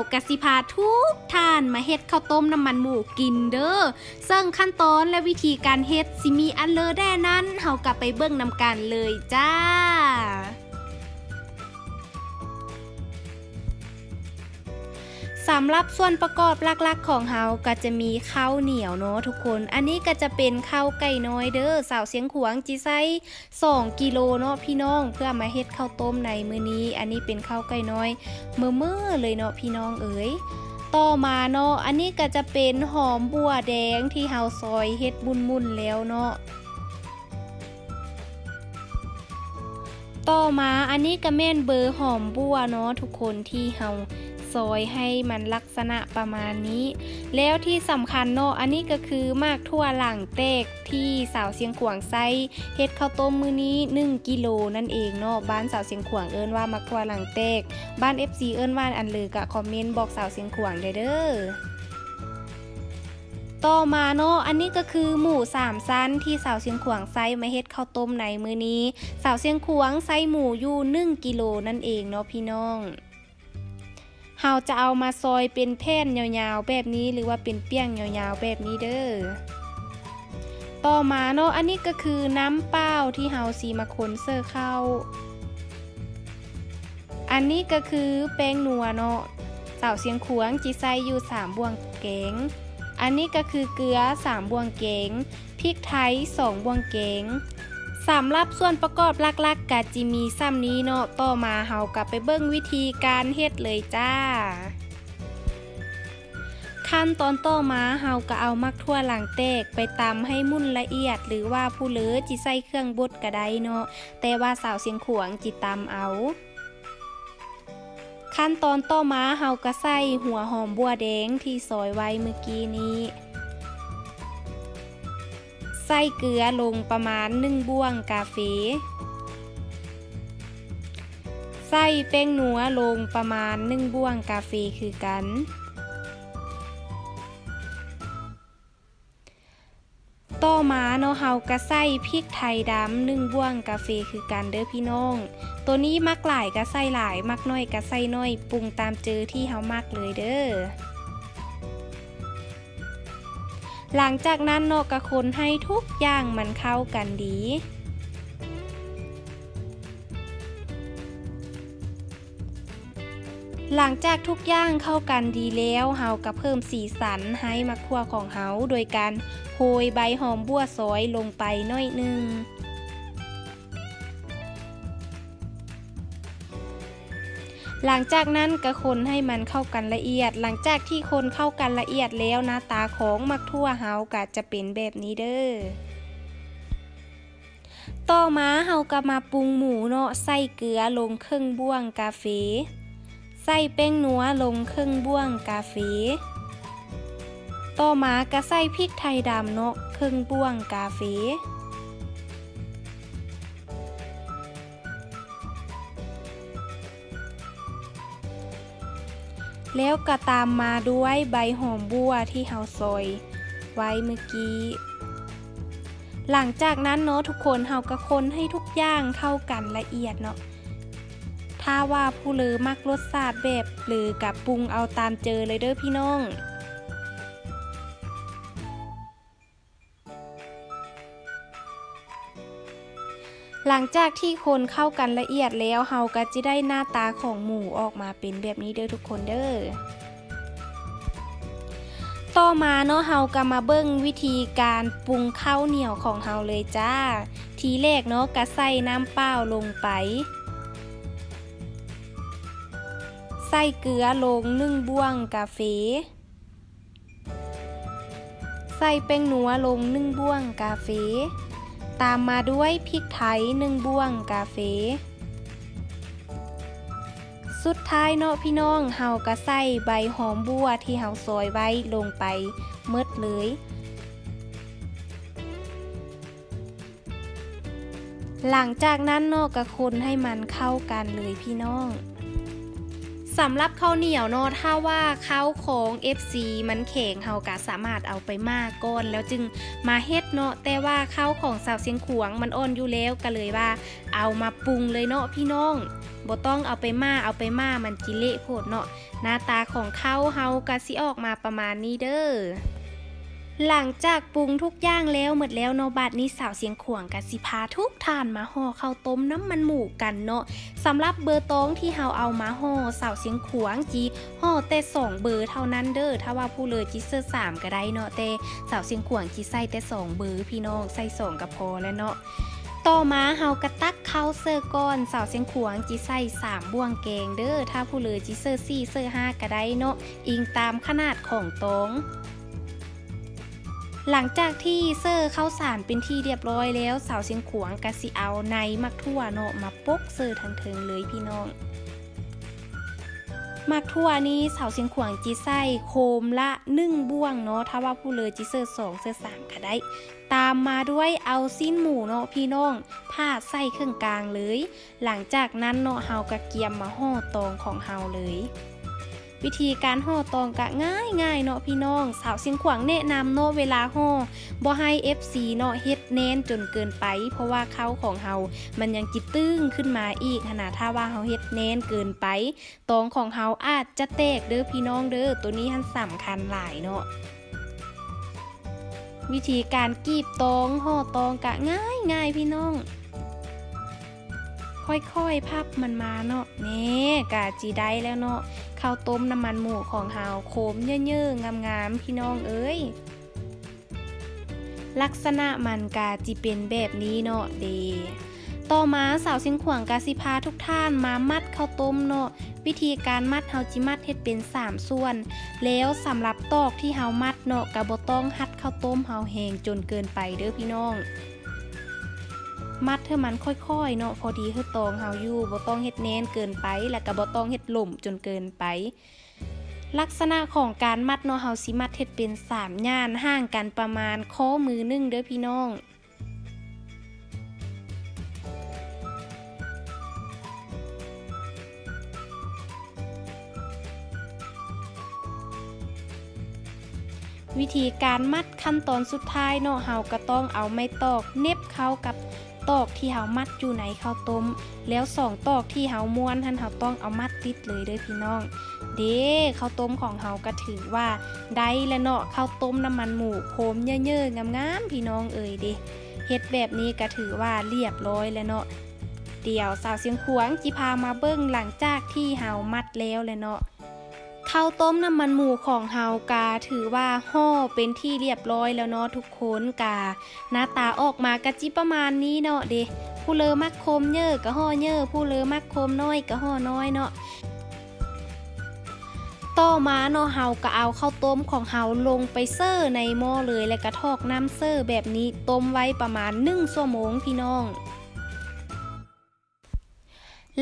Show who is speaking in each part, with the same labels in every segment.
Speaker 1: าวเสียงขวางเฮากสิพาทุกท่านมาเฮ็ดข้าวต้มน้ำมันหมูกินเด้อซึ่งขั้นตอนและวิธีการเฮ็ดสิมีอันเลอแด่นั้นเฮากลับไปเบิ่งนำกันเลยจ้า สำหรับส่วนประกอบหลักๆ ของเฮาก็จะมีข้าวเหนียวเนาะทุกคน อันนี้ก็จะเป็นข้าวไก่น้อยเด้อสาวเสียงขวางจีไซ2กิโลเนาะพี่น้องเพื่อมาเฮ็ดข้าวต้มในมื้อนี้ อันนี้เป็นข้าวไก่น้อยเมื่อเมื่อเลยเนาะพี่น้องเอ๋ยต่อมาเนาะอันนี้ก็จะเป็นหอมบัวแดงที่เฮาซอยเฮ็ดมุนๆแล้วเนาะต่อมาอันนี้ก็แม่นเบอร์หอมบัวเนาะทุกคนที่เฮา ซอยให้มันลักษณะประมาณนี้ แล้วที่สำคัญเนาะอันนี้ก็คือมากทั่วหลังเตกที่สาวเสียงขวางไซเฮ็ดข้าวต้มมื้อนี้ 1 กิโลนั่นเองเนาะบ้านสาวเสียงขวางเอิ้นว่ามักทั่วหลังเตก บ้าน FC เอิ้นว่าอันลือกะคอมเมนต์บอกสาวเสียงขวางได้เด้อต่อมาเนาะ อันนี้ก็คือหมูสามชั้นที่สาวเสียงขวางไซมาเฮ็ดข้าวต้มในมือนี้ สาวเสียงขวางไซหมูอยู่1กิโลนั่นเองเนาะพี่น้อง เฮาจะเอามาซอยเป็นแผ่นยาวๆแบบนี้หรือว่าเป็นเปี้ยงยาวๆแบบนี้เด้อ ต่อมาเนาะอันนี้ก็คือน้ำเปล่าที่เฮาสีมาคนเซอร์เข้า อันนี้ก็คือแป้งนัวเนาะเสาเสียงขวงจีไซอยู่สามบวงแกงอันนี้ก็คือเกลือ3บวงเกงพริกไทย2บวงเกง สำหรับส่วนประกอบหลักๆกกะจิมีซ้ำนี้เนาะต่อมาเฮากลับไปเบิ่งวิธีการเฮ็ดเลยจ้า ขั้นตอนต่อมาเฮาก็เอามักทั่วหลังแตกไปตำให้มุ่นละเอียด หรือว่าผู้เลือจิใส่เครื่องบดก็ได้เนาะแต่ว่าสาวเสียงขวงจิตำเอาขั้นตอนต่อมาเฮาก็ใส่หัวหอมบัวแดงที่ซอยไว้เมื่อกี้นี้ ใส่เกลือลงประมาณ1บ้วงกาแฟใส่แป้งนัวลงประมาณ1บ้วงกาแฟคือกัน ต่อมาเนาะเฮาก็ใส่พริกไทยดำหนึ่งบ้วงกาแฟคือกันเด้อพี่น้อง ตัวนี้มักหลายก็ใส่หลาย มักน้อยก็ใส่น้อย ปรุงตามเจอที่เฮามักเลยเด้อ หลังจากนั้นเนก็คนให้ทุกอย่างมันเข้ากันดี หลังจากทุกอย่างเข้ากันดีแล้วเฮาก็เพิ่มสีสันให้มะขั่วของเฮาโดยการโรยใบหอมบัวซอยลงไปน้อยนึง หลังจากนั้นก็คนให้มันเข้ากันละเอียด หลังจากที่คนเข้ากันละเอียดแล้วหน้าตาของมักทั่วเฮาก็จะเป็นแบบนี้เด้อต่อมาเฮาก็มาปรุงหมูเนาะใส่เกลือลงครึ่งบ้วงกาแฟใส่แป้งนัวลงครึ่งบ้วงกาแฟต่อมาก็ใส่พริกไทยดำเนาะครึ่งบ้วงกาแฟ แล้วก็ตามมาด้วยใบหอมบัวที่เฮาซอย ไว้เมื่อกี้ หลังจากนั้นเนาะทุกคนเฮาก็คนให้ทุกอย่างเข้ากันละเอียดเนาะถ้าว่าผู้เลอมักรสชาติแบบหรือกับปรุงเอาตามเจอเลยเด้อพี่น้อง หลังจากที่คนเข้ากันละเอียดแล้วเฮาก็จะได้หน้าตาของหมูออกมาเป็นแบบนี้เด้อทุกคนเด้อต่อมาเนาะเฮาก็มาเบิ่งวิธีการปรุงข้าวเหนียวของเฮาเลยจ้า ทีแรกเนาะก็ใส่น้ำเปล่าลงไป ใส่เกลือลงนึ่งบ้วงกาแฟใส่แป้งนัวลงนึ่งบ้วงกาแฟ ตามมาด้วยพริกไทยหนึ่งบ้วงกาแฟสุดท้ายเนาะพี่น้องเฮาก็ใส่ใบหอมบัวที่เฮาซอยไว้ลงไปเมดเลยหลังจากนั้นเนาะก็คนให้มันเข้ากันเลยพี่น้อง สำหรับข้าวเหนียวเนาะถ้าว่าข้าวของ FC มันแข็งเฮาก็สามารถเอาไปมาก่อนแล้วจึงมาเฮ็ดเนาะแต่ว่าข้าวของสาวเสียงขวงมันอ่อนอยู่แล้วก็เลยว่า เอามาปรุงเลยเนาะพี่น้องบ่ต้องเอาไปมาเอาไปมามันจิเละโพดเนาะหน้าตาของข้าวเฮาก็สิออกมาประมาณนี้เด้อ หลังจากปรุงทุกอย่างแล้วหมดแล้วเนาะบัดนี้สาวเสียงขวงกับสิพาทุกทานมาห่อข้าวต้มน้ำมันหมูกันเนาะสำหรับเบอร์ตองที่เฮาเอามาห่อสาวเสียงขวงจีห่อแต่สองเบอร์เท่านั้นเด้อถ้าว่าผู้เลยจีเซอร์สามก็ได้เนาะแต่สาวเสียงขวงจีใส่แต่สองเบอร์พี่น้องใส่สองก็พอแล้วเนาะต่อมาเฮากระตักเข้าเซอร์ก้อนสาวเสียงขวงจีใส่สามบ่วงแกงเด้อถ้าผู้เลยจีเซอร์สี่เซอร์ห้าก็ได้เนาะอิงตามขนาดของตอง หลังจากที่เซอร์เข้าสารเป็นที่เรียบร้อยแล้วสาวเสียงขวางกะสิเอาในมักทั่วเนาะมาปกเซอร์ทางเทิงเลยพี่น้องมักทั่วนี้สาวเสียงขวางจีไส้โคมละ1บ่วงเนาะถ้าว่าผู้เลยจีเซอร์สองเซอร์สามก็ได้ ตามมาด้วยเอาสิ้นหมูเนาะพี่น้องพาดใส่เครื่องกลางเลย หลังจากนั้นเนาะเฮากระเกียมมาห่อตองของเฮาเลย วิธีการห่อตองกะง่ายง่ายเนาะพี่น้อง สาวเสียงขวางแนะนำเนาะเวลาห่อบ่ให้ FC เนาะเฮ็ดแน่นจนเกินไป เพราะว่าเขาของเฮามันยังจิตตึ้งขึ้นมาอีกขนาดถ้าว่าเฮาเฮ็ดแน่นเกินไป ตองของเฮาอาจจะแตกเด้อพี่น้องเด้อตัวนี้ทันสำคัญหลายเนาะวิธีการกีบตองห่อตองกะง่ายง่ายพี่น้อง ค่อยๆพับมันมาเนาะเน่กะจีได้แล้วเนาะ ข้าวต้มน้ำมันหมูของเฮาโคมเย่อะๆงามๆพี่น้องเอ้ย ลักษณะมันกาจิเป็นแบบนี้เนาะเดต่อมาสาวเสียงขวางกาสิพาทุกท่านมามัดข้าวต้มเนาะวิธีการมัดเฮาจิมัดเฮ็ดเป็น 3 ส่วน แล้วสำหรับตอกที่เฮามัดเนาะกะบ่ต้องหัดข้าวต้มเฮาแห้งจนเกินไปเด้อพี่น้อง มัดให้มันค่อยๆเนาะพอดีคือตองเฮาอยู่บ่ต้องเฮ็ดแน่นเกินไป แล้วก็บ่ต้องเฮ็ดหล่มจนเกินไป ลักษณะของการมัดเนาะเฮาสิมัดเฮ็ดเป็น3ย่านห่างกันประมาณข้อมือนึงเด้อพี่น้องวิธีการมัดขั้นตอนสุดท้ายเนาะเฮาก็ต้องเอาไม้ตอกเน็บเข้ากับ ตอกที่เฮามัดอยู่ในข้าวต้ม แล้วสองตอกที่เฮาม้วนท่านเฮาต้องเอามัดติดเลยเด้อพี่น้อง เด้ข้าวต้มของเฮาก็ถือว่า ได้แล้วเนาะข้าวต้มน้ำมันหมูโคมเยอะๆงามๆพี่น้องเอ่ยเด้เฮ็ดแบบนี้ก็ถือว่าเรียบร้อยแล้วเนาะเดี๋ยวสาวเสียงขวงจิพามาเบิ้งหลังจากที่เฮามัดแล้วเลยเนาะ ข้าวต้มน้ำมันหมูของเฮากาถือว่าห่อเป็นที่เรียบร้อยแล้วเนาะทุกคนกา หน้าตาออกมากะจิประมาณนี้เนาะเดผู้เลอมักคมเยอะก็ห่อเยอะผู้เลอมักคมน้อยก็ห่อน้อยเนาะต่อมาเนาะเฮาก็เอาข้าวต้มของเฮาลงไปเซอร์ในหม้อเลยแล้วก็ทอกน้ำเซอร์แบบนี้ต้มไว้ประมาณ1ชั่วโมงพี่น้อง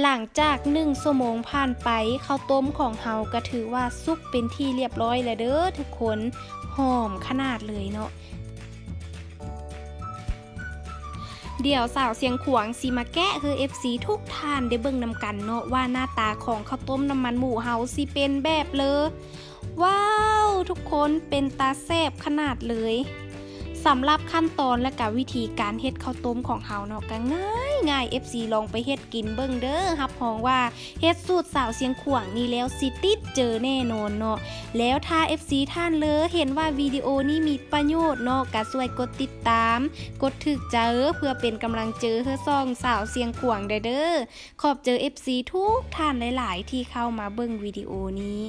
Speaker 1: หลังจากหนึ่งชั่วโมงผ่านไปข้าวต้มของเฮาก็ถือว่าสุกเป็นที่เรียบร้อยแล้วเด้อทุกคนหอมขนาดเลยเนาะเดี๋ยวสาวเสียงขวางสีมาแกะคือ FC ทุกท่านได้เบิ่งนำกันเนาะว่าหน้าตาของข้าวต้มน้ำมันหมูเฮาสิเป็นแบบเลยว้าว ทุกคนเป็นตาแซบขนาดเลย สำหรับขั้นตอนและกับวิธีการเฮ็ดข้าวต้มของเฮาเนาะก็ง่ายง่าย FC ลองไปเฮ็ดกินเบิ่งเด้อรับรองว่าเฮ็ดสูตรสาวเสียงขวางนี่แล้วสิติดเจอแน่นอนเนาะแล้วถ้า FC ท่านเลยเห็นว่าวิดีโอนี้มีประโยชน์เนาะก็ช่วยกดติดตาม กดถึกเจอเพื่อเป็นกำลังเจอเฮือซ่องสาวเสียงขวางเด้อเด้อขอบเจอ FC ทุกท่านหลาย ๆ ที่เข้ามาเบิ่งวิดีโอนี้